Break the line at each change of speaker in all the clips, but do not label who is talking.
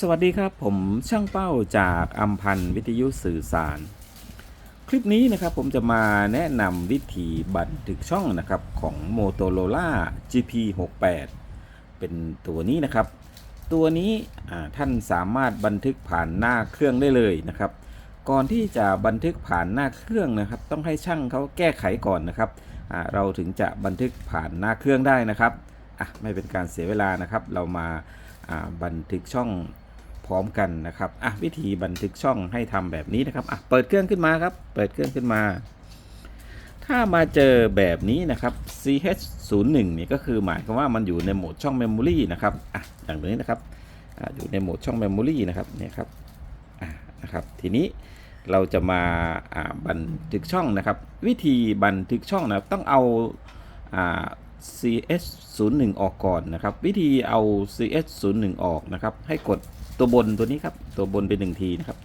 สวัสดีครับผมช่างเป้าจากอัมพันธ์วิทยุสื่อสาร คลิปนี้นะครับผมจะมาแนะนำวิธีบันทึกช่องนะครับของ Motorola GP68 เป็นตัวนี้นะครับ ตัวนี้ท่านสามารถบันทึกผ่านหน้าเครื่องได้เลยนะครับ ก่อนที่จะบันทึกผ่านหน้าเครื่องนะครับ ต้องให้ช่างเขาแก้ไขก่อนนะครับเราถึงจะบันทึกผ่านหน้าเครื่องได้นะครับอะไม่เป็นการเสียเวลานะครับ เรามาบันทึกช่อง พร้อมกันนะครับอะวิธีบันทึกช่องให้ทำแบบนี้นะครับอะเปิดเครื่องขึ้นมาครับ เปิดเครื่องขึ้นมา ถ้ามาเจอแบบนี้นะครับ ch01 นี่ก็คือหมายความว่ามันอยู่ในโหมดช่อง Memory นะครับอะอย่างนี้นะครับอะอยู่ในโหมดช่อง Memory นะครับเนี่ยครับอะนะครับ ทีนี้เราจะมาอ่าบันทึกช่องนะครับ วิธีบันทึกช่องนะครับต้องเอาอ่า ch01 ออกก่อนนะครับ วิธีเอา ch01 ออกนะครับ ให้กด ตัวบนตัวนี้ครับ ตัวบนเป็นหนึ่งทีนะครับ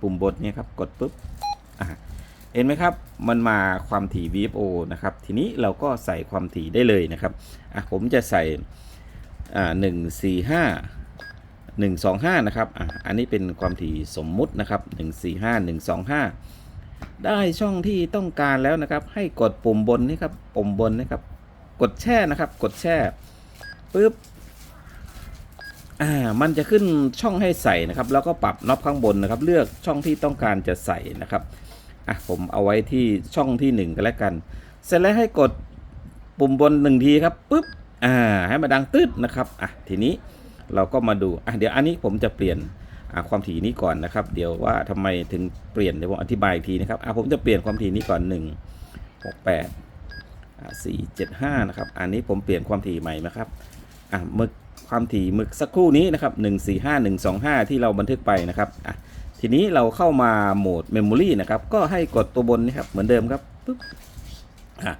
ปุ่มบนเนี่ยครับกดปุ๊บเห็นไหมครับ มันมาความถี่ VFO นะครับ ทีนี้เราก็ใส่ความถี่ได้เลยนะครับอะผมจะใส่อ่าหนึ่งสี่ห้าหนึ่งสองห้านะครับอะอันนี้เป็นความถี่สมมุตินะครับหนึ่งสี่ห้าหนึ่งสองห้าได้ช่องที่ต้องการแล้วนะครับ ให้กดปุ่มบนนี่ครับปุ่มบนนะครับ กดแช่นะครับ กดแช่ปึ๊บ อ่ามันจะขึ้นช่องให้ใส่นะครับ แล้วก็ปรับน็อปข้างบนนะครับ เลือกช่องที่ต้องการจะใส่นะครับอะผมเอาไว้ที่ช่องที่ 1 กันแล้วกัน เสร็จแล้วให้กดปุ่มบนหนึ่งทีครับปุ๊บอ่าให้มาดังตืดนะครับอะทีนี้เราก็มาดูอะเดี๋ยวอันนี้ผมจะเปลี่ยนอะความถี่นี้ก่อนนะครับ เดี๋ยวว่าทำไมถึงเปลี่ยนเดี๋ยวผมอธิบายอีกทีนะครับอะผมจะเปลี่ยนความถี่นี้ก่อน 1 6 8อะ4 7 5นะครับอันนี้ผมเปลี่ยนความถี่ใหม่นะครับอะหมึก ความถี่หมึกสักครู่นี้นะครับ1 4 5 1 2 5 ที่เราบันทึกไปนะครับอะทีนี้เราเข้ามาโหมด Memory นะครับ ก็ให้กดตัวบนนี่ครับเหมือนเดิมครับปุ๊บอะ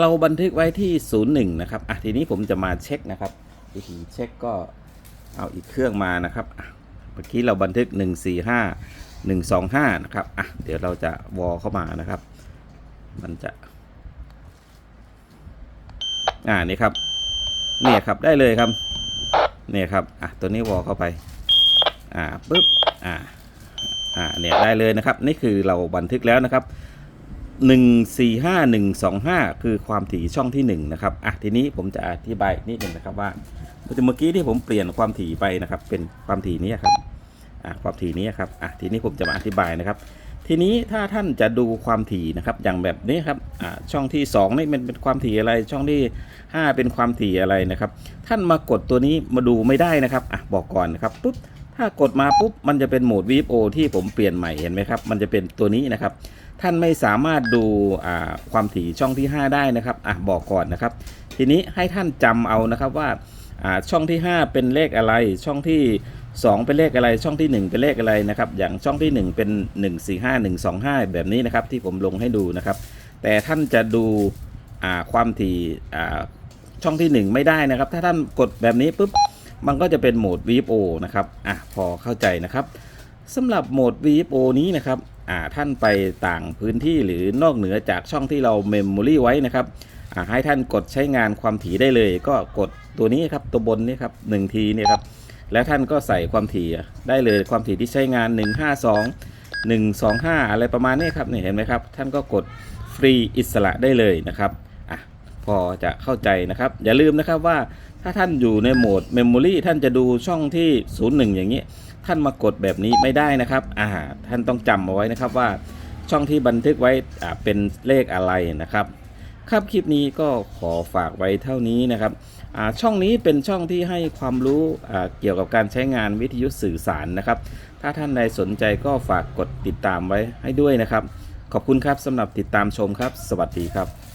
เราบันทึกไว้ที่ 01 นะครับอะทีนี้ผมจะมาเช็คนะครับวิธีเช็คก็เอาอีกเครื่องมานะครับเมื่อกี้เราบันทึก 145 125 นะครับอะเดี๋ยวเราจะวอลเข้ามานะครับ มันจะ อ่านี่ครับ เนี่ยครับได้เลยครับเนี่ยครับอะตัวนี้วอลเข้าไปอ่าปุ๊บอ่าอ่าเนี่ยได้เลยนะครับ นี่คือเราบันทึกแล้วนะครับ 145125 คือความถี่ช่องที่ 1 นะครับอะทีนี้ผมจะอธิบายนิดหนึ่งนะครับว่าเมื่อกี้ที่ผมเปลี่ยนความถี่ไปนะครับ เป็นความถี่นี้ครับอะความถี่นี้ครับอะทีนี้ผมจะมาอธิบายนะครับ ทีนี้ถ้าท่านจะดูความถี่นะครับ อย่างแบบนี้ครับช่องที่2นี่มันเป็นความถี่อะไร ช่องที่ 5 เป็นความถี่อะไรนะครับ ท่านมากดตัวนี้มาดูไม่ได้นะครับอะบอกก่อนนะครับปุ๊บถ้ากดมาปุ๊บมันจะเป็นโหมด VFO ที่ผมเปลี่ยนใหม่เห็นไหมครับ มันจะเป็นตัวนี้นะครับ ท่านไม่สามารถดูความถี่ช่องที่ 5 ได้นะครับอะบอกก่อนนะครับ ทีนี้ให้ท่านจำเอานะครับว่าอ่าช่องที่ 5 เป็นเลขอะไรช่องที่ 2 เป็นเลขอะไรช่องที่ 1 เป็นเลขอะไรนะครับอย่างช่องที่ 1 เป็น 1 4 5 1 2 5 แบบนี้นะครับที่ผมลงให้ดูนะครับ แต่ท่านจะดูความถี่ช่องที่ 1 ไม่ได้นะครับ ถ้าท่านกดแบบนี้ปุ๊บมันก็จะเป็นโหมด VFO นะครับอะพอเข้าใจนะครับสำหรับโหมด VFO นี้นะครับอ่าท่านไปต่างพื้นที่หรือนอกเหนือจากช่องที่เรา Memory ไว้นะครับอ่าให้ท่านกดใช้งานความถี่ได้เลย ก็กดตัวนี้ครับตัวบนนี้ครับหนึ่งทีเนี่ยครับ แล้วท่านก็ใส่ความถี่ได้เลยความถี่ที่ใช้งาน 152 125 อะไรประมาณนี้ครับเนี่เห็นไหมครับ ท่านก็กดฟรีอิสระได้เลยนะครับอะพอจะเข้าใจนะครับ อย่าลืมนะครับว่าถ้าท่านอยู่ในโหมด Memory ท่านจะดูช่องที่ 01 อย่างนี้ ท่านมากดแบบนี้ไม่ได้นะครับอ่าท่านต้องจำเอาไว้นะครับว่าช่องที่บันทึกไว้อ่าเป็นเลขอะไรนะครับ ครับคลิปนี้ก็ขอฝากไว้เท่านี้นะครับอ่าช่องนี้เป็นช่องที่ให้ความรู้อ่าเกี่ยวกับการใช้งานวิทยุสื่อสารนะครับ ถ้าท่านใดสนใจก็ฝากกดติดตามไว้ให้ด้วยนะครับ ขอบคุณครับสำหรับติดตามชมครับ สวัสดีครับ